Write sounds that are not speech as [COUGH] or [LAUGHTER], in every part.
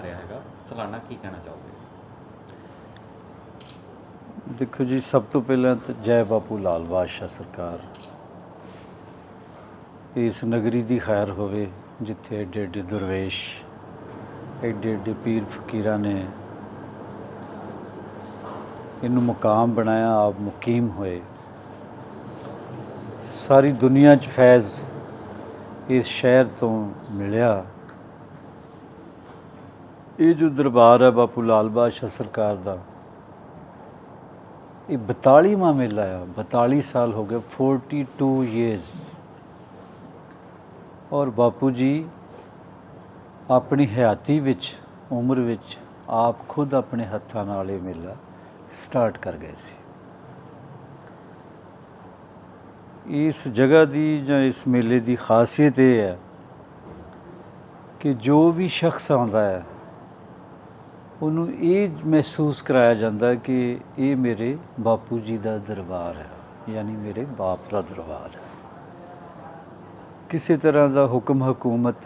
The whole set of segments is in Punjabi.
ਜਾ ਰਿਹਾ ਹੈਗਾ। ਸਾਲਾਨਾ ਕੀ ਕਹਿਣਾ ਚਾਹੋਗੇ? ਦੇਖੋ ਜੀ, ਸਭ ਤੋਂ ਪਹਿਲਾਂ ਤਾਂ ਜੈ ਬਾਪੂ ਲਾਲ ਬਾਦਸ਼ਾਹ ਸਰਕਾਰ। ਇਸ ਨਗਰੀ ਦੀ ਖੈਰ ਹੋਵੇ, ਜਿੱਥੇ ਐਡੇ ਐਡੇ ਦਰਵੇਸ਼, ਐਡੇ ਐਡੇ ਪੀਰ ਫਕੀਰਾਂ ਨੇ ਇਹਨੂੰ ਮੁਕਾਮ ਬਣਾਇਆ, ਆਪ ਮੁਕੀਮ ਹੋਏ। ਸਾਰੀ ਦੁਨੀਆ 'ਚ ਫੈਜ਼ ਇਸ ਸ਼ਹਿਰ ਤੋਂ ਮਿਲਿਆ। ਇਹ ਜੋ ਦਰਬਾਰ ਹੈ ਬਾਪੂ ਲਾਲ ਬਾਦਸ਼ਾਹ ਸਰਕਾਰ ਦਾ, ਇਹ 42ਵਾਂ ਮੇਲਾ ਆ 42 ਸਾਲ ਹੋ ਗਏ 42 ਇਅਰਸ ਔਰ ਬਾਪੂ ਜੀ, ਆਪਣੀ ਹਯਾਤੀ ਵਿੱਚ, ਉਮਰ ਵਿੱਚ, ਆਪ ਖੁਦ ਆਪਣੇ ਹੱਥਾਂ ਨਾਲ ਇਹ ਮੇਲਾ ਸਟਾਰਟ ਕਰ ਗਏ ਸੀ। ਇਸ ਜਗ੍ਹਾ ਦੀ ਜਾਂ ਇਸ ਮੇਲੇ ਦੀ ਖਾਸੀਅਤ ਇਹ ਹੈ ਕਿ ਜੋ ਵੀ ਸ਼ਖਸ ਆਉਂਦਾ ਹੈ ਉਹਨੂੰ ਇਹ ਮਹਿਸੂਸ ਕਰਾਇਆ ਜਾਂਦਾ ਕਿ ਇਹ ਮੇਰੇ ਬਾਪੂ ਜੀ ਦਾ ਦਰਬਾਰ ਹੈ, ਯਾਨੀ ਮੇਰੇ ਬਾਪ ਦਾ ਦਰਬਾਰ ਹੈ। ਕਿਸੇ ਤਰ੍ਹਾਂ ਦਾ ਹੁਕਮ ਹਕੂਮਤ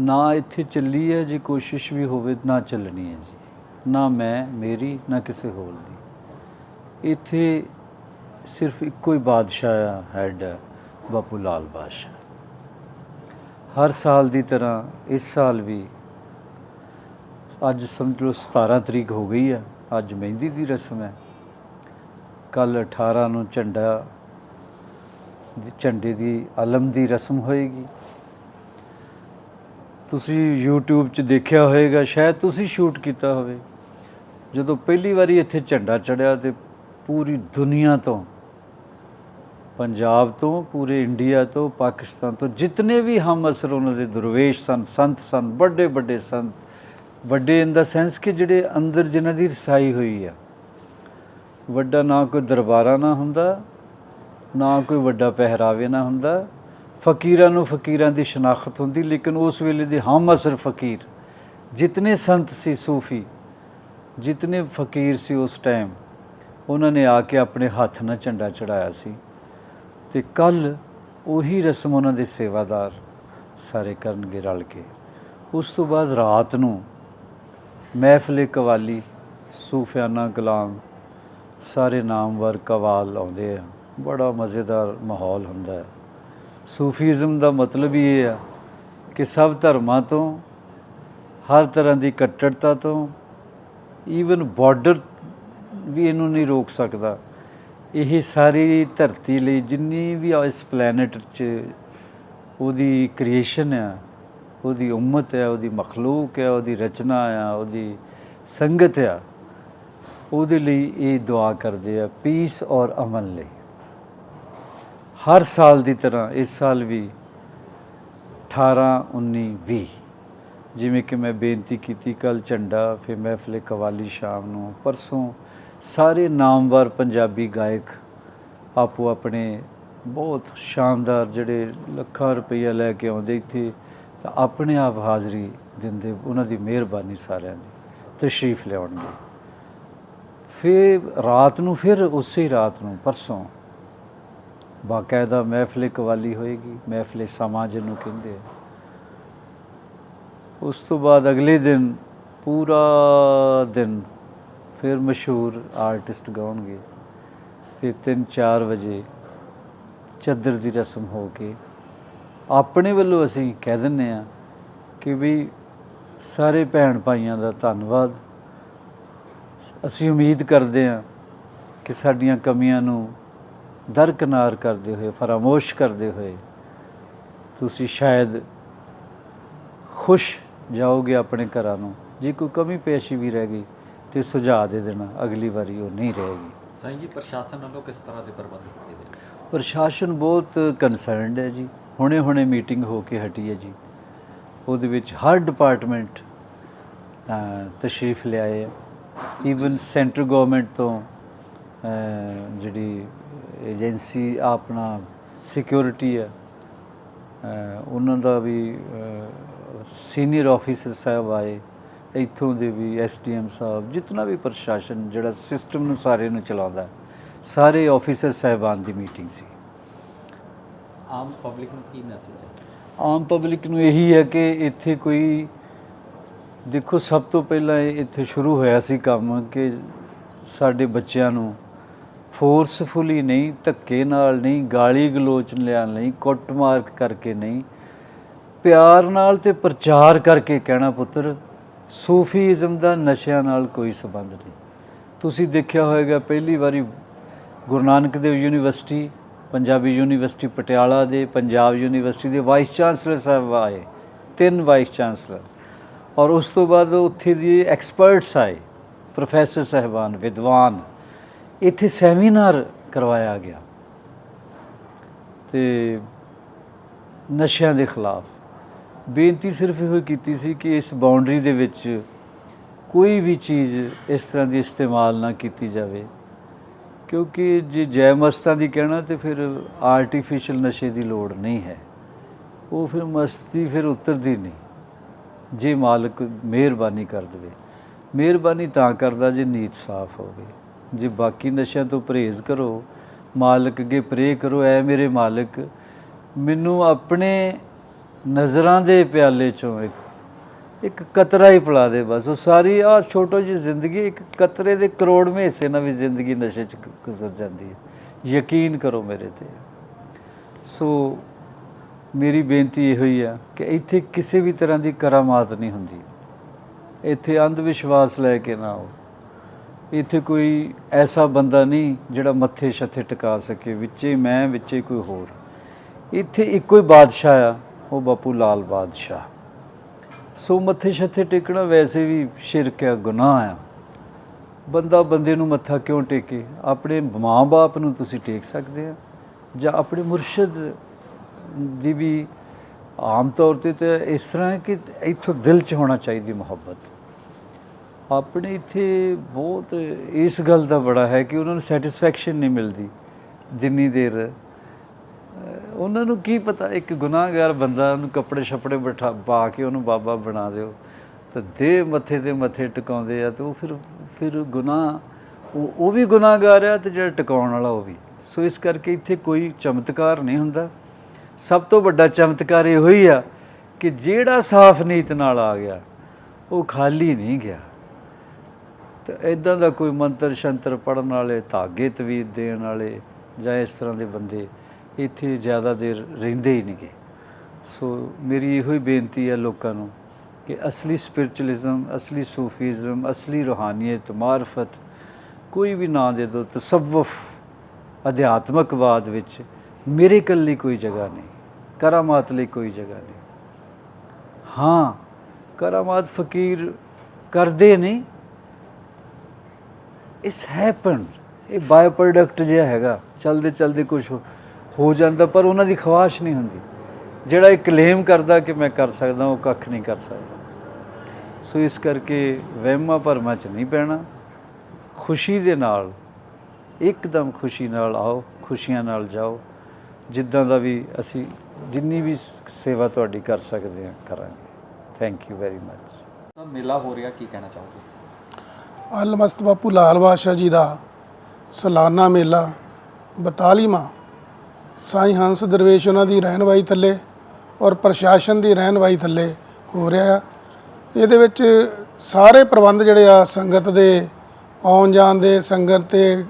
ਨਾ ਇੱਥੇ ਚੱਲੀ ਹੈ, ਜੇ ਕੋਸ਼ਿਸ਼ ਵੀ ਹੋਵੇ ਨਾ ਚੱਲਣੀ ਹੈ ਜੀ। ਨਾ ਮੈਂ, ਮੇਰੀ, ਨਾ ਕਿਸੇ ਹੋਰ ਦੀ। ਇੱਥੇ ਸਿਰਫ ਇੱਕੋ ਹੀ ਬਾਦਸ਼ਾਹ ਆ ਹੈਡ ਹੈ, ਬਾਪੂ ਲਾਲ ਬਾਦਸ਼ਾਹ। ਹਰ ਸਾਲ ਦੀ ਤਰ੍ਹਾਂ ਇਸ ਸਾਲ ਵੀ ਅੱਜ ਸਮਝ ਲਓ 17 ਤਰੀਕ ਹੋ ਗਈ ਹੈ ਅੱਜ ਮਹਿੰਦੀ ਦੀ ਰਸਮ ਹੈ। ਕੱਲ 18 ਨੂੰ ਝੰਡਾ ਝੰਡੇ ਦੀ ਆਲਮ ਦੀ ਰਸਮ ਹੋਏਗੀ। ਤੁਸੀਂ YouTube 'ਚ ਦੇਖਿਆ ਹੋਵੇਗਾ ਸ਼ਾਇਦ ਤੁਸੀਂ ਸ਼ੂਟ ਕੀਤਾ ਹੋਵੇ। ਜਦੋਂ ਪਹਿਲੀ ਵਾਰੀ ਇੱਥੇ ਝੰਡਾ ਚੜਿਆ ਤੇ ਪੂਰੀ ਦੁਨੀਆ ਤੋਂ, ਪੰਜਾਬ ਤੋਂ, ਪੂਰੇ ਇੰਡੀਆ ਤੋਂ, ਪਾਕਿਸਤਾਨ ਤੋਂ ਜਿੰਨੇ ਵੀ ਹਮ ਅਸਰ ਉਹਨਾਂ ਦੇ ਦਰਵੇਸ਼ ਸਨ, ਸੰਤ ਸਨ, ਵੱਡੇ ਵੱਡੇ ਸੰਤ ਵੱਡੇ ਇਨ ਦਾ ਸੈਂਸ ਕਿ ਜਿਹੜੇ ਅੰਦਰ ਜਿਨ੍ਹਾਂ ਦੀ ਰਸਾਈ ਹੋਈ ਆ। ਵੱਡਾ ਨਾ ਕੋਈ ਦਰਬਾਰਾ ਨਾ ਹੁੰਦਾ, ਨਾ ਕੋਈ ਵੱਡਾ ਪਹਿਰਾਵੇ ਨਾ ਹੁੰਦਾ। ਫਕੀਰਾਂ ਨੂੰ ਫਕੀਰਾਂ ਦੀ ਸ਼ਨਾਖਤ ਹੁੰਦੀ, ਲੇਕਿਨ ਉਸ ਵੇਲੇ ਦੇ ਹਮ ਅਸਰ ਫਕੀਰ। ਜਿਤਨੇ ਸੰਤ ਸੀ ਸੂਫੀ, ਜਿਤਨੇ ਫਕੀਰ ਸੀ ਉਸ ਟਾਈਮ ਉਹਨਾਂ ਨੇ ਆ ਕੇ ਆਪਣੇ ਹੱਥ ਨਾਲ ਝੰਡਾ ਚੜਾਇਆ ਸੀ। ਤੇ ਕੱਲ ਉਹੀ ਰਸਮ ਉਹਨਾਂ ਦੇ ਸੇਵਾਦਾਰ ਸਾਰੇ ਕਰਨਗੇ ਰਲ ਕੇ। ਉਸ ਤੋਂ ਬਾਅਦ ਰਾਤ ਨੂੰ ਮਹਿਫਲੇ ਕਵਾਲੀ ਸੂਫਿਆਨਾ ਕਲਾਮ ਸਾਰੇ ਨਾਮਵਰ ਕਵਾਲ ਆਉਂਦੇ ਆ। ਬੜਾ ਮਜ਼ੇਦਾਰ ਮਾਹੌਲ ਹੁੰਦਾ ਹੈ। ਸੂਫੀਜ਼ਮ ਦਾ ਮਤਲਬ ਹੀ ਇਹ ਆ ਕਿ ਸਭ ਧਰਮਾਂ ਤੋਂ, ਹਰ ਤਰ੍ਹਾਂ ਦੀ ਕੱਟੜਤਾ ਤੋਂ ਈਵਨ ਬਾਰਡਰ ਵੀ ਇਹਨੂੰ ਨਹੀਂ ਰੋਕ ਸਕਦਾ। ਇਹ ਸਾਰੀ ਧਰਤੀ ਲਈ ਜਿੰਨੀ ਵੀ ਇਸ ਪਲੈਨਟ 'ਚ ਉਹਦੀ ਕ੍ਰੀਏਸ਼ਨ ਆ ਉਹਦੀ ਉਮਤ ਹੈ, ਉਹਦੀ ਮਖਲੂਕ ਹੈ, ਉਹਦੀ ਰਚਨਾ ਆ, ਉਹਦੀ ਸੰਗਤ ਆ, ਉਹਦੇ ਲਈ ਇਹ ਦੁਆ ਕਰਦੇ ਆ ਪੀਸ ਔਰ ਅਮਨ ਲਈ। ਹਰ ਸਾਲ ਦੀ ਤਰ੍ਹਾਂ ਇਸ ਸਾਲ ਵੀ 18 19 20 ਜਿਵੇਂ ਕਿ ਮੈਂ ਬੇਨਤੀ ਕੀਤੀ ਕੱਲ ਝੰਡਾ, ਫਿਰ ਮਹਿਫਲੇ ਕਵਾਲੀ ਸ਼ਾਮ ਨੂੰ, ਪਰਸੋਂ ਸਾਰੇ ਨਾਮਵਰ ਪੰਜਾਬੀ ਗਾਇਕ ਆਪੋ ਆਪਣੇ ਬਹੁਤ ਸ਼ਾਨਦਾਰ ਜਿਹੜੇ ਲੱਖਾਂ ਰੁਪਈਆ ਲੈ ਕੇ ਆਉਂਦੇ ਇੱਥੇ ਤਾਂ ਆਪਣੇ ਆਪ ਹਾਜ਼ਰੀ ਦਿੰਦੇ, ਉਹਨਾਂ ਦੀ ਮਿਹਰਬਾਨੀ ਸਾਰਿਆਂ ਦੀ, ਤਸ਼ਰੀਫ ਲਿਆਉਣਗੇ ਫਿਰ ਰਾਤ ਨੂੰ, ਫਿਰ ਉਸੇ ਰਾਤ ਨੂੰ, ਪਰਸੋਂ, ਬਾਕਾਇਦਾ ਮਹਿਫਲੇ ਕਵਾਲੀ ਹੋਏਗੀ, ਮਹਿਫਲੇ ਸਮਾਂ ਜਿਹਨੂੰ ਕਹਿੰਦੇ ਆ। ਉਸ ਤੋਂ ਬਾਅਦ ਅਗਲੇ ਦਿਨ, ਪੂਰਾ ਦਿਨ, ਫਿਰ ਮਸ਼ਹੂਰ ਆਰਟਿਸਟ ਗਾਉਣਗੇ। ਫਿਰ 3-4 ਵਜੇ, ਚੱਦਰ ਦੀ ਰਸਮ ਹੋ ਕੇ ਆਪਣੇ ਵੱਲੋਂ ਅਸੀਂ ਕਹਿ ਦਿੰਨੇ ਆ ਕਿ ਵੀ ਸਾਰੇ ਭੈਣ ਭਾਈਆਂ ਦਾ ਧੰਨਵਾਦ। ਅਸੀਂ ਉਮੀਦ ਕਰਦੇ ਹਾਂ ਕਿ ਸਾਡੀਆਂ ਕਮੀਆਂ ਨੂੰ ਦਰਕਨਾਰ ਕਰਦੇ ਹੋਏ ਫਰਾਮੋਸ਼ ਕਰਦੇ ਹੋਏ ਤੁਸੀਂ ਸ਼ਾਇਦ ਖੁਸ਼ ਜਾਓਗੇ ਆਪਣੇ ਘਰਾਂ ਨੂੰ। ਜੇ ਕੋਈ ਕਮੀ ਪੇਸ਼ੀ ਵੀ ਰਹਿ ਗਈ ਤੇ ਸੁਝਾਅ ਦੇ ਦੇਣਾ ਅਗਲੀ ਵਾਰੀ ਉਹ ਨਹੀਂ ਰਹੇਗੀ। ਸਾਈਂ ਜੀ ਪ੍ਰਸ਼ਾਸਨ ਵੱਲੋਂ ਕਿਸ ਤਰ੍ਹਾਂ ਦੇ ਪ੍ਰਬੰਧ ਕੀਤੇ ਗਏ? ਪ੍ਰਸ਼ਾਸਨ ਬਹੁਤ ਕੰਸਰਨਡ ਹੈ ਜੀ। ਹੁਣੇ ਹੁਣੇ ਮੀਟਿੰਗ ਹੋ ਕੇ ਹਟੀ ਹੈ ਜੀ। ਉਹਦੇ ਵਿੱਚ ਹਰ ਡਿਪਾਰਟਮੈਂਟ ਤਸ਼ਰੀਫ ਲਿਆਏ ਹੈ। ਈਵਨ ਸੈਂਟਰ ਗਵਰਨਮੈਂਟ ਤੋਂ ਜਿਹੜੀ ਏਜੰਸੀ ਆਪਣਾ ਸਿਕਿਉਰਿਟੀ ਹੈ ਉਹਨਾਂ ਦਾ ਵੀ ਸੀਨੀਅਰ ਆਫੀਸਰ ਸਾਹਿਬ ਆਏ। ਇੱਥੋਂ ਦੇ ਵੀ ਐਸਡੀਐਮ ਸਾਹਿਬ, ਜਿਤਨਾ ਵੀ ਪ੍ਰਸ਼ਾਸਨ ਜਿਹੜਾ ਸਿਸਟਮ ਨੂੰ ਸਾਰੇ ਨੂੰ ਚਲਾਉਂਦਾ ਸਾਰੇ ਆਫੀਸਰ ਸਾਹਿਬਾਨ ਦੀ ਮੀਟਿੰਗ ਸੀ। ਆਮ ਪਬਲਿਕ ਨੂੰ ਕੀ ਮੈਸੇਜ ਹੈ? ਆਮ ਪਬਲਿਕ ਨੂੰ ਇਹੀ ਹੈ ਕਿ ਇੱਥੇ ਕੋਈ, ਦੇਖੋ ਸਭ ਤੋਂ ਪਹਿਲਾਂ ਇੱਥੇ ਸ਼ੁਰੂ ਹੋਇਆ ਸੀ ਕੰਮ ਕਿ ਸਾਡੇ ਬੱਚਿਆਂ ਨੂੰ ਫੋਰਸਫੁਲੀ ਨਹੀਂ, ਧੱਕੇ ਨਾਲ ਨਹੀਂ, ਗਾਲੀ ਗਲੋਚ ਲਿਆਉਣ ਨਹੀਂ ਕੁੱਟਮਾਰ ਕਰਕੇ ਨਹੀਂ, ਪਿਆਰ ਨਾਲ ਤੇ ਪ੍ਰਚਾਰ ਕਰਕੇ ਕਹਿਣਾ ਪੁੱਤਰ ਸੂਫੀਜ਼ਮ ਦਾ ਨਸ਼ਿਆਂ ਨਾਲ ਕੋਈ ਸੰਬੰਧ ਨਹੀਂ। ਤੁਸੀਂ ਦੇਖਿਆ ਹੋਵੇਗਾ ਪਹਿਲੀ ਵਾਰੀ ਗੁਰੂ ਨਾਨਕ ਦੇਵ ਯੂਨੀਵਰਸਿਟੀ ਪੰਜਾਬੀ ਯੂਨੀਵਰਸਿਟੀ ਪਟਿਆਲਾ ਦੇ, ਪੰਜਾਬ ਯੂਨੀਵਰਸਿਟੀ ਦੇ ਵਾਈਸ ਚਾਂਸਲਰ ਸਾਹਿਬ ਆਏ, ਤਿੰਨ ਵਾਈਸ ਚਾਂਸਲਰ। ਔਰ ਉਸ ਤੋਂ ਬਾਅਦ ਉੱਥੇ ਦੇ ਐਕਸਪਰਟਸ ਆਏ, ਪ੍ਰੋਫੈਸਰ ਸਹਿਬਾਨ ਵਿਦਵਾਨ। ਇੱਥੇ ਸੈਮੀਨਾਰ ਕਰਵਾਇਆ ਗਿਆ। ਤੇ ਨਸ਼ਿਆਂ ਦੇ ਖਿਲਾਫ। ਬੇਨਤੀ ਸਿਰਫ ਇਹੋ ਕੀਤੀ ਸੀ ਕਿ ਇਸ ਬਾਉਂਡਰੀ ਦੇ ਵਿੱਚ ਕੋਈ ਵੀ ਚੀਜ਼ ਇਸ ਤਰ੍ਹਾਂ ਦੀ ਇਸਤੇਮਾਲ ਨਾ ਕੀਤੀ ਜਾਵੇ। ਕਿਉਂਕਿ ਜੇ ਜੈ ਮਸਤਾਂ ਦੀ ਕਹਿਣਾ ਤੇ ਫਿਰ ਆਰਟੀਫੀਸ਼ੀਅਲ ਨਸ਼ੇ ਦੀ ਲੋੜ ਨਹੀਂ ਹੈ। ਉਹ ਫਿਰ ਮਸਤੀ ਫਿਰ ਉਤਰਦੀ ਨਹੀਂ। ਜੇ ਮਾਲਕ ਮਿਹਰਬਾਨੀ ਕਰ ਦੇਵੇ। ਮਿਹਰਬਾਨੀ ਤਾਂ ਕਰਦਾ ਜੇ ਨੀਤ ਸਾਫ਼ ਹੋਵੇ। ਜੇ ਬਾਕੀ ਨਸ਼ਿਆਂ ਤੋਂ ਪਰਹੇਜ਼ ਕਰੋ, ਮਾਲਕ ਅੱਗੇ ਪ੍ਰੇ ਕਰੋ, ਐ ਮੇਰੇ ਮਾਲਕ, ਮੈਨੂੰ ਆਪਣੇ ਨਜ਼ਰਾਂ ਦੇ ਪਿਆਲੇ ਚੋਂ ਇੱਕ ਇੱਕ ਕਤਰਾ ਹੀ ਪਿਲਾ ਦੇ ਬਸ, ਉਹ ਸਾਰੀ ਆ ਛੋਟੋ ਜੀ ਜ਼ਿੰਦਗੀ ਇੱਕ ਕਤਰੇ ਦੇ ਕਰੋੜਵੇਂ ਹਿੱਸੇ ਨਾਲ ਵੀ ਜ਼ਿੰਦਗੀ ਨਸ਼ੇ 'ਚ ਗੁਜ਼ਰ ਜਾਂਦੀ ਹੈ। ਯਕੀਨ ਕਰੋ ਮੇਰੇ ਤੇ। ਸੋ ਮੇਰੀ ਬੇਨਤੀ ਇਹੋ ਹੀ ਆ ਕਿ ਇੱਥੇ ਕਿਸੇ ਵੀ ਤਰ੍ਹਾਂ ਦੀ ਕਰਾਮਾਤ ਨਹੀਂ ਹੁੰਦੀ। ਇੱਥੇ ਅੰਧ ਵਿਸ਼ਵਾਸ ਲੈ ਕੇ ਨਾ ਆਓ। ਇੱਥੇ ਕੋਈ ਐਸਾ ਬੰਦਾ ਨਹੀਂ ਜਿਹੜਾ ਮੱਥੇ ਛੱਥੇ ਟਿਕਾ ਸਕੇ, ਵਿੱਚੇ ਮੈਂ, ਵਿੱਚੇ ਕੋਈ ਹੋਰ। ਇੱਥੇ ਇੱਕੋ ਹੀ ਬਾਦਸ਼ਾਹ ਆ, ਉਹ ਬਾਪੂ ਲਾਲ ਬਾਦਸ਼ਾਹ। ਸੋ ਮੱਥੇ ਛੱਥੇ ਟੇਕਣਾ ਵੈਸੇ ਵੀ ਸ਼ਿਰਕ ਹੈ ਗੁਨਾਹ ਆ। ਬੰਦਾ ਬੰਦੇ ਨੂੰ ਮੱਥਾ ਕਿਉਂ ਟੇਕੇ? ਆਪਣੇ ਮਾਂ-ਬਾਪ ਨੂੰ ਤੁਸੀਂ ਟੇਕ ਸਕਦੇ ਆ ਜਾਂ ਆਪਣੇ ਮੁਰਸ਼ਿਦ ਦੀ ਵੀ ਆਮ ਤੌਰ ਤੇ ਤਾਂ ਇਸ ਤਰ੍ਹਾਂ ਹੈ ਕਿ ਇੱਥੋਂ ਦਿਲ 'ਚ ਹੋਣਾ ਚਾਹੀਦੀ ਮੁਹੱਬਤ। ਆਪਣੇ ਇੱਥੇ ਬਹੁਤ ਇਸ ਗੱਲ ਦਾ ਬੜਾ ਹੈ ਕਿ ਉਹਨਾਂ ਨੂੰ ਸੈਟੀਸਫੈਕਸ਼ਨ ਨਹੀਂ ਮਿਲਦੀ ਜਿੰਨੀ ਦੇਰ ਉਹਨਾਂ ਨੂੰ ਕੀ ਪਤਾ, ਇੱਕ ਗੁਨਾਹਗਾਰ ਬੰਦਾ ਉਹਨੂੰ ਕੱਪੜੇ ਛਪੜੇ ਬਿਠਾ, ਪਾ ਕੇ ਉਹਨੂੰ ਬਾਬਾ ਬਣਾ ਦਿਓ ਤਾਂ ਦੇ ਮੱਥੇ ਤੇ ਮੱਥੇ ਟਿਕਾਉਂਦੇ ਆ ਤੇ ਉਹ ਫਿਰ ਫਿਰ ਗੁਨਾਹ, ਉਹ ਉਹ ਵੀ ਗੁਨਾਹਗਾਰ ਆ ਤੇ ਜਿਹੜਾ ਟਿਕਾਉਣ ਵਾਲਾ ਉਹ ਵੀ। ਸੋ ਇਸ ਕਰਕੇ ਇੱਥੇ ਕੋਈ ਚਮਤਕਾਰ ਨਹੀਂ ਹੁੰਦਾ। ਸਭ ਤੋਂ ਵੱਡਾ ਚਮਤਕਾਰ ਇਹੋ ਹੀ ਆ ਕਿ ਜਿਹੜਾ ਸਾਫ਼ ਨੀਤ ਨਾਲ ਆ ਗਿਆ, ਉਹ ਖਾਲੀ ਨਹੀਂ ਗਿਆ। ਤੇ ਇਦਾਂ ਦਾ ਕੋਈ ਮੰਤਰ ਸ਼ੰਤਰ ਪੜਨ ਵਾਲੇ, ਧਾਗੇ ਤਵੀਤ ਦੇਣ ਵਾਲੇ ਜਾਂ ਇਸ ਤਰ੍ਹਾਂ ਦੇ ਬੰਦੇ ਇੱਥੇ ਜ਼ਿਆਦਾ ਦੇਰ ਰਹਿੰਦੇ ਹੀ ਨਹੀਂਗੇ। ਸੋ ਮੇਰੀ ਇਹੋ ਹੀ ਬੇਨਤੀ ਹੈ ਲੋਕਾਂ ਨੂੰ ਕਿ ਅਸਲੀ ਸਪਿਰਚੁਅਲਿਜ਼ਮ ਅਸਲੀ ਸੂਫੀਜ਼ਮ, ਅਸਲੀ ਰੂਹਾਨੀਅਤ, ਮਾਰਫਤ ਕੋਈ ਵੀ ਨਾਂ ਦੇ ਦੋ, ਤਸਵਫ ਅਧਿਆਤਮਕਵਾਦ ਵਿੱਚ ਮੇਰੇ ਕੋਲ ਲਈ ਕੋਈ ਜਗ੍ਹਾ ਨਹੀਂ, ਕਰਾਮਾਤ ਲਈ ਕੋਈ ਜਗ੍ਹਾ ਨਹੀਂ। ਹਾਂ, ਕਰਾਮਾਤ ਫਕੀਰ ਕਰਦੇ ਨਹੀਂ ਇਸ ਹੈਪਨ, ਇਹ ਬਾਈ ਪ੍ਰੋਡਕਟ ਜਿਹਾ ਹੈਗਾ ਚਲਦੇ ਚਲਦੇ ਕੁਝ ਹੋ ਜਾਂਦਾ ਪਰ ਉਹਨਾਂ ਦੀ ਖਵਾਸ਼ ਨਹੀਂ ਹੁੰਦੀ। ਜਿਹੜਾ ਇਹ ਕਲੇਮ ਕਰਦਾ ਕਿ ਮੈਂ ਕਰ ਸਕਦਾ ਉਹ ਕੱਖ ਨਹੀਂ ਕਰ ਸਕਦਾ। ਸੋ ਇਸ ਕਰਕੇ ਵਹਿਮਾਂ ਭਰਮਾਂ ਚ ਨਹੀਂ ਪੈਣਾ ਖੁਸ਼ੀ ਦੇ ਨਾਲ ਇੱਕਦਮ ਖੁਸ਼ੀ ਨਾਲ ਆਓ ਖੁਸ਼ੀਆਂ ਨਾਲ ਜਾਓ। ਜਿੱਦਾਂ ਦਾ ਵੀ ਅਸੀਂ ਜਿੰਨੀ ਵੀ ਸੇਵਾ ਤੁਹਾਡੀ ਕਰ ਸਕਦੇ ਹਾਂ ਕਰਾਂਗੇ। ਥੈਂਕ ਯੂ ਵੈਰੀ ਮਚ ਤਾਂ ਮੇਲਾ ਹੋ ਰਿਹਾ ਕੀ ਕਹਿਣਾ ਚਾਹੋਗੇ? ਅਲਮਸਤ ਬਾਪੂ ਲਾਲ ਬਾਦਸ਼ਾਹ ਜੀ ਦਾ ਸਾਲਾਨਾ ਮੇਲਾ 42ਵਾਂ ਸਾਈ ਹੰਸ ਦਰਵੇਸ਼ ਉਹਨਾਂ ਦੀ ਰਹਿਨਵਾਈ ਥੱਲੇ ਔਰ ਪ੍ਰਸ਼ਾਸਨ ਦੀ ਰਹਿਨਵਾਈ ਥੱਲੇ ਹੋ ਰਿਹਾ ਆ। ਇਹਦੇ ਵਿੱਚ ਸਾਰੇ ਪ੍ਰਬੰਧ ਜਿਹੜੇ ਆ, ਸੰਗਤ ਦੇ, ਆਉਣ ਜਾਣ ਦੇ, ਸੰਗਤ ਤੇ,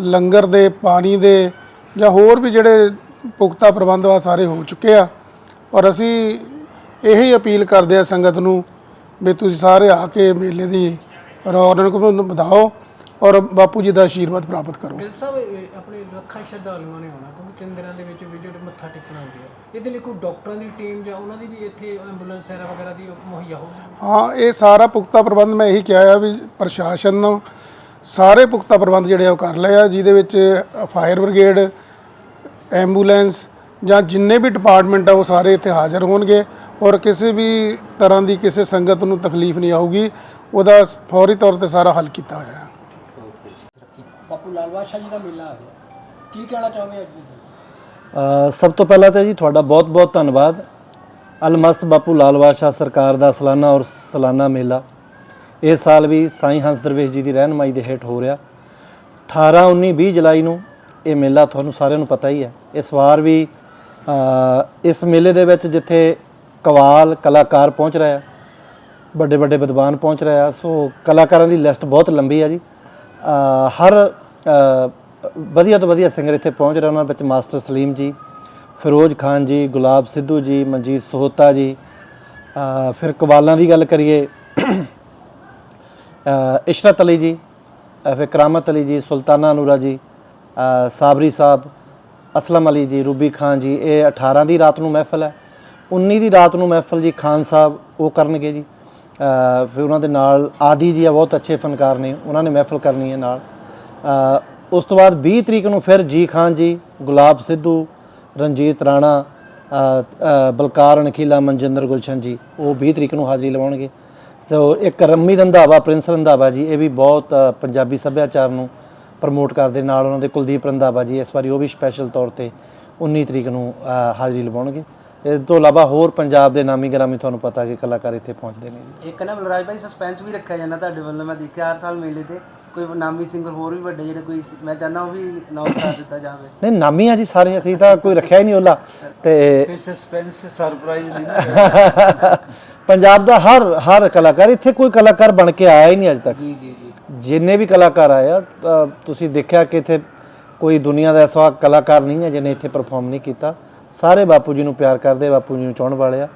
ਲੰਗਰ ਦੇ, ਪਾਣੀ ਦੇ ਜਾਂ ਹੋਰ ਵੀ ਜਿਹੜੇ ਪੁਖਤਾ ਪ੍ਰਬੰਧ ਆ, ਸਾਰੇ ਹੋ ਚੁੱਕੇ ਆ। ਔਰ ਅਸੀਂ ਇਹੀ ਅਪੀਲ ਕਰਦੇ ਆ ਸੰਗਤ ਨੂੰ ਵੀ ਤੁਸੀਂ ਸਾਰੇ ਆ ਕੇ ਮੇਲੇ ਦੀ ਰੌਣਕ ਨੂੰ ਵਧਾਓ। ਔਰ ਬਾਪੂ ਜੀ ਦਾ ਆਸ਼ੀਰਵਾਦ ਪ੍ਰਾਪਤ ਕਰੋ। ਗਿਲ ਸਾਹਿਬ ਇਹ ਆਪਣੇ ਲੱਖਾਂ ਸ਼ਰਧਾਲੂਆਂ ਨੇ ਆਉਣਾ ਕਿਉਂਕਿ ਤਿੰਨ ਦਿਨਾਂ ਦੇ ਵਿੱਚ ਵਿਜਿਟ ਮੱਥਾ ਟੇਕਣਾ ਹੁੰਦੀ ਹੈ ਇਹਦੇ ਲਈ ਕੋਈ ਡਾਕਟਰਾਂ ਦੀ ਟੀਮ ਜਾਂ ਉਹਨਾਂ ਦੀ ਵੀ ਇੱਥੇ ਐਂਬੂਲੈਂਸ ਸੈਰਾ ਵਗੈਰਾ ਦੀ ਮੁਹੱਈਆ ਹੋਊਗੀ ਹਾਂ ਇਹ ਸਾਰਾ ਪੁਖਤਾ ਪ੍ਰਬੰਧ ਮੈਂ ਇਹੀ ਕਿਹਾ ਆ ਵੀ ਪ੍ਰਸ਼ਾਸਨ ਨੂੰ ਸਾਰੇ ਪੁਖਤਾ ਪ੍ਰਬੰਧ ਜਿਹੜੇ ਆ ਉਹ ਕਰ ਲਏ ਆ ਜਿਹਦੇ ਵਿੱਚ ਫਾਇਰ ਬ੍ਰਿਗੇਡ ਐਂਬੂਲੈਂਸ ਜਾਂ ਜਿੰਨੇ ਵੀ ਡਿਪਾਰਟਮੈਂਟ ਆ ਉਹ ਸਾਰੇ ਇੱਥੇ ਹਾਜ਼ਰ ਹੋਣਗੇ ਔਰ ਕਿਸੇ ਵੀ ਤਰ੍ਹਾਂ ਦੀ ਕਿਸੇ ਸੰਗਤ ਨੂੰ ਤਕਲੀਫ ਨਹੀਂ ਆਊਗੀ ਉਹਦਾ ਫੌਰੀ ਤੌਰ ਤੇ ਸਾਰਾ ਹੱਲ ਕੀਤਾ ਹੋਇਆ ਹੈ। ਬਾਪੂ ਲਾਲ ਬਾਦਸ਼ਾਹ ਜੀ ਦਾ ਮੇਲਾ ਆ ਗਿਆ। ਕੀ ਕਹਿਣਾ ਚਾਹੋਗੇ ਅੱਜ ਦੇ ਦਿਨ ਸਭ ਤੋਂ ਪਹਿਲਾਂ ਤਾਂ ਜੀ ਤੁਹਾਡਾ ਬਹੁਤ-ਬਹੁਤ ਧੰਨਵਾਦ। ਅਲਮਸਤ ਬਾਪੂ ਲਾਲ ਬਾਦਸ਼ਾਹ ਸਰਕਾਰ ਦਾ ਸਾਲਾਨਾ ਔਰ ਸਾਲਾਨਾ ਮੇਲਾ। ਇਸ ਸਾਲ ਵੀ ਸਾਈਂ ਹੰਸ ਦਰਵੇਸ਼ ਜੀ ਦੀ ਰਹਿਨਮਾਈ ਦੇ ਹੇਠ ਹੋ ਰਿਹਾ। 18 19 20 ਜੁਲਾਈ ਨੂੰ ਇਹ ਮੇਲਾ ਤੁਹਾਨੂੰ ਸਾਰਿਆਂ ਨੂੰ ਪਤਾ ਹੀ ਹੈ। ਇਸ ਵਾਰ ਵੀ ਇਸ ਮੇਲੇ ਦੇ ਵਿੱਚ ਜਿੱਥੇ ਕਵਾਲ ਕਲਾਕਾਰ ਪਹੁੰਚ ਰਿਹਾ ਵੱਡੇ ਵੱਡੇ ਵਿਦਵਾਨ ਪਹੁੰਚ ਰਿਹਾ ਸੋ ਕਲਾਕਾਰਾਂ ਦੀ ਲਿਸਟ ਬਹੁਤ ਲੰਬੀ ਹੈ ਜੀ। ਹਰ ਵਧੀਆ ਤੋਂ ਵਧੀਆ ਸਿੰਗਰ ਇੱਥੇ ਪਹੁੰਚ ਰਹੇ ਉਹਨਾਂ ਵਿੱਚ ਮਾਸਟਰ ਸਲੀਮ ਜੀ ਫਿਰੋਜ਼ ਖਾਨ ਜੀ ਗੁਲਾਬ ਸਿੱਧੂ ਜੀ ਮਨਜੀਤ ਸੋਹਤਾ ਜੀ। ਫਿਰ ਕਵਾਲਾਂ ਦੀ ਗੱਲ ਕਰੀਏ ਇਸ਼ਰਤ ਅਲੀ ਜੀ ਫਿਰ ਕਰਾਮਤ ਅਲੀ ਜੀ ਸੁਲਤਾਨਾ ਨੂਰਾ ਜੀ ਅ, ਸਾਬਰੀ ਸਾਹਿਬ ਅਸਲਮ ਅਲੀ ਜੀ ਰੂਬੀ ਖਾਨ ਜੀ ਇਹ 18 ਦੀ ਰਾਤ ਨੂੰ ਮਹਿਫਲ ਹੈ। 19 ਦੀ ਰਾਤ ਨੂੰ ਮਹਿਫਲ ਜੀ ਖਾਨ ਸਾਹਿਬ ਉਹ ਕਰਨਗੇ ਜੀ। ਫਿਰ ਉਹਨਾਂ ਦੇ ਨਾਲ ਆਦੀ ਜੀ ਆ ਬਹੁਤ ਅੱਛੇ ਫਨਕਾਰ ਨੇ ਉਹਨਾਂ ਨੇ ਮਹਿਫਲ ਕਰਨੀ ਹੈ ਨਾਲ। ਉਸ ਤੋਂ ਬਾਅਦ 20 ਤਰੀਕ ਨੂੰ ਫਿਰ ਜੀ ਖਾਨ ਜੀ, ਗੁਲਾਬ ਸਿੱਧੂ, ਰਣਜੀਤ ਰਾਣਾ ਬਲਕਾਰ, ਅਣਖੀਲਾ, ਮਨਜਿੰਦਰ ਗੁਲਸ਼ਨ ਜੀ, ਉਹ 20 ਤਰੀਕ ਨੂੰ ਹਾਜ਼ਰੀ ਲਵਾਉਣਗੇ। ਸੋ ਇੱਕ ਰੰਮੀ ਰੰਧਾਵਾ, ਪ੍ਰਿੰਸ ਰੰਧਾਵਾ ਜੀ, ਇਹ ਵੀ ਬਹੁਤ ਪੰਜਾਬੀ ਸੱਭਿਆਚਾਰ ਨੂੰ ਪ੍ਰਮੋਟ ਕਰਦੇ ਨਾਲ ਉਹਨਾਂ ਦੇ ਕੁਲਦੀਪ ਰੰਧਾਵਾ ਜੀ, ਇਸ ਵਾਰੀ ਉਹ ਵੀ ਸਪੈਸ਼ਲ ਤੌਰ ਤੇ 19 ਤਰੀਕ ਨੂੰ ਹਾਜ਼ਰੀ ਲਵਾਉਣਗੇ। ਇਸ ਤੋਂ ਇਲਾਵਾ ਹੋਰ ਪੰਜਾਬ ਦੇ ਨਾਮੀ ਗ੍ਰਾਮੀ ਤੁਹਾਨੂੰ ਪਤਾ ਕਿ ਕਲਾਕਾਰ ਇੱਥੇ ਪਹੁੰਚਦੇ ਨੇ। ਇੱਕ ਨਾ ਬਲਰਾਜ ਭਾਈ ਸਸਪੈਂਸ ਵੀ ਰੱਖਿਆ ਜਾਂਦਾ ਤੁਹਾਡੇ ਵੱਲੋਂ ਮੈਂ ਦੇਖਿਆ ਹਰ ਸਾਲ ਮੇਲੇ ਤੇ। ਕੋਈ ਨਾਮੀ ਸਿੰਗਰ ਹੋਰ ਵੀ ਵੱਡੇ ਜਿਹੜੇ ਕੋਈ ਮੈਂ ਚਾਹੁੰਦਾ ਉਹ ਵੀ ਅਨਾਉਂਸ ਕਰ ਦਿੱਤਾ ਜਾਵੇ। ਨਹੀਂ ਨਾਮੀ ਆ ਜੀ ਸਾਰੇ ਅਸੀਂ ਤਾਂ ਕੋਈ ਰੱਖਿਆ ਹੀ ਨਹੀਂ ਉਹਲਾ ਤੇ ਸਸਪੈਂਸ ਸਰਪ੍ਰਾਈਜ਼ ਨਹੀਂ [LAUGHS] ਪੰਜਾਬ ਦਾ ਹਰ ਹਰ ਕਲਾਕਾਰ ਇੱਥੇ ਕੋਈ ਕਲਾਕਾਰ ਬਣ ਕੇ ਆਇਆ ਹੀ ਨਹੀਂ ਅਜੇ ਤੱਕ। ਜੀ ਜੀ ਜੀ। ਜਿੰਨੇ ਵੀ ਕਲਾਕਾਰ ਆਏ ਆ ਤਾਂ ਤੁਸੀਂ ਦੇਖਿਆ ਕਿ ਇੱਥੇ ਕੋਈ ਦੁਨੀਆ ਦਾ ਐਸਾ ਕਲਾਕਾਰ ਨਹੀਂ ਹੈ ਜਿਹਨੇ ਇੱਥੇ ਪਰਫਾਰਮ ਨਹੀਂ ਕੀਤਾ। ਸਾਰੇ ਬਾਪੂ ਜੀ ਨੂੰ ਪਿਆਰ ਕਰਦੇ, ਬਾਪੂ ਜੀ ਨੂੰ ਚਾਹਣ ਵਾਲੇ ਆ।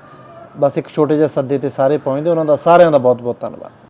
ਬਸ ਇੱਕ ਛੋਟੇ ਜਿਹੇ ਸੱਦੇ ਤੇ ਸਾਰੇ ਪਹੁੰਚਦੇ, ਉਹਨਾਂ ਦਾ ਸਾਰਿਆਂ ਦਾ ਬਹੁਤ ਬਹੁਤ ਧੰਨਵਾਦ।